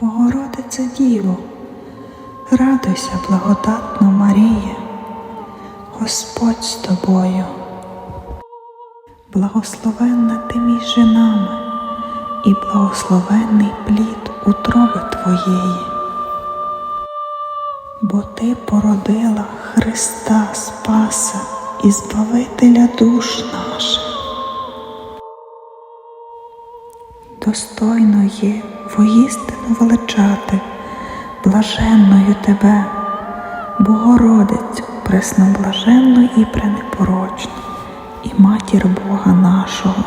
Богородице Діво, радуйся, благодатна Марія, Господь з тобою, благословенна ти між жінами, і благословенний плід утроби Твоєї, бо Ти породила Христа Спаса і Збавителя душ наших. Достойно є воістину величати, блаженною тебе, Богородицю, пресноблаженну і пренепорочну, і матір Бога нашого.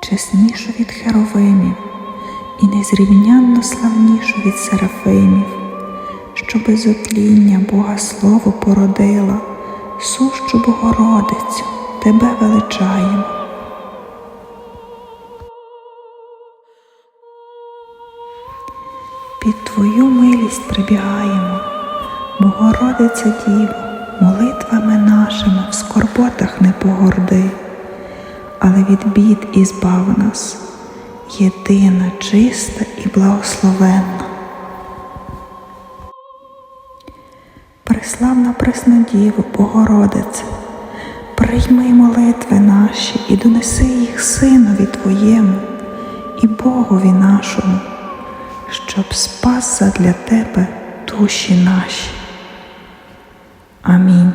Чеснішу від херовимів і незрівнянно славнішу від серафимів, що без отління Бога Слово породила, сущу Богородицю, тебе величаємо. Під Твою милість прибігаємо, Богородице Діво, молитвами нашими в скорботах не погорди, але від бід і збав нас, єдина, чиста і благословенна. Преславна Пресна Діво, Богородице, прийми молитви наші і донеси їх Синові Твоєму і Богові нашому, щоб спас для Тебе душі наші. Амінь.